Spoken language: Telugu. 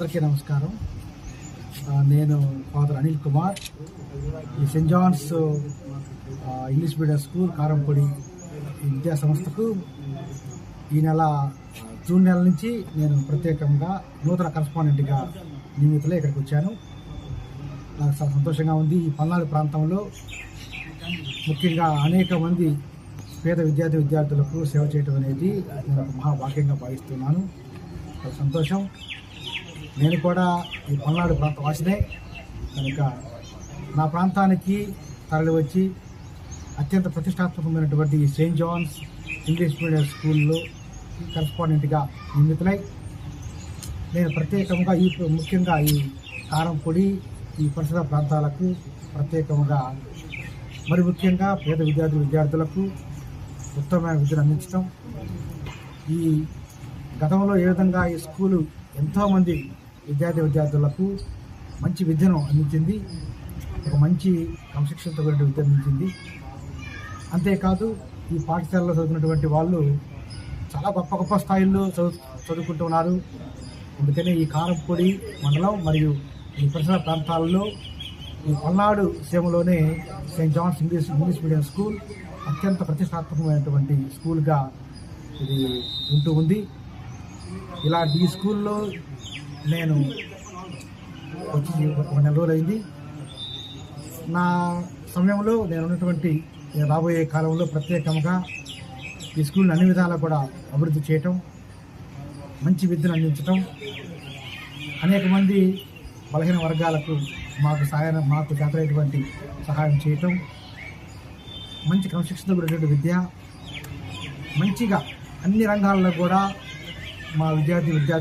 అందరికీ నమస్కారం. నేను ఫాదర్ అనిల్ కుమార్. ఈ Saint John's English medium school Karempudi ఈ విద్యా సంస్థకు ఈ నెల జూన్ నెల నుంచి నేను ప్రత్యేకంగా నూతన కరస్పాండెంట్గా నియమితులే ఇక్కడికి వచ్చాను. నాకు చాలా సంతోషంగా ఉంది. ఈ పల్నాడు ప్రాంతంలో ముఖ్యంగా అనేక మంది పేద విద్యార్థి విద్యార్థులకు సేవ చేయడం అనేది నేను ఒక మహాభాగ్యంగా భావిస్తున్నాను. చాలా సంతోషం. నేను కూడా ఈ పల్నాడు ప్రాంత వాసినే. కనుక నా ప్రాంతానికి తరలి వచ్చి అత్యంత ప్రతిష్టాత్మకమైనటువంటి ఈ సెయింట్ జాన్స్ ఇంగ్లీష్ మీడియం స్కూల్లో కరస్పాండెంట్గా నియమితులై. నేను ప్రత్యేకంగా ఈ ముఖ్యంగా ఈ కారంపొడి ఈ పరిసర ప్రాంతాలకు ప్రత్యేకంగా మరి ముఖ్యంగా పేద విద్యార్థి విద్యార్థులకు ఉత్తమమైన విద్యను అందించడం ఈ గతంలో ఏ విధంగా ఈ స్కూలు ఎంతోమంది విద్యార్థి విద్యార్థులకు మంచి విద్యను అందించింది. ఒక మంచి క్రమశిక్షణతో కూడిన విద్య అందించింది. అంతేకాదు ఈ పాఠశాలలో చదువుకున్నటువంటి వాళ్ళు చాలా గొప్ప గొప్ప స్థాయిల్లో చదువు చదువుకుంటున్నారు అందుకనే ఈ కారంపొడి మండలం మరియు ఈ పరిసర ప్రాంతాల్లో ఈ Palnadu సీమలోనే Saint John's English English medium school అత్యంత ప్రతిష్టాత్మకమైనటువంటి స్కూల్గా ఇది ఉంటూ ఉంది. ఇలాంటి ఈ స్కూల్లో నేను వచ్చి ఒక నెల రోజులైంది నా సమయంలో నేను ఉన్నటువంటి నేను రాబోయే కాలంలో ప్రత్యేకంగా ఈ స్కూల్ని అన్ని విధాలా కూడా అభివృద్ధి చేయటం మంచి విద్యను అందించటం అనేక మంది బలహీన వర్గాలకు మాకు సహాయం మాకు చేతనైనటువంటి సహాయం చేయటం మంచి క్రమశిక్షణతో కూడినటువంటి విద్య మంచిగా అన్ని రంగాల్లో కూడా మా విద్యార్థి విద్యార్థి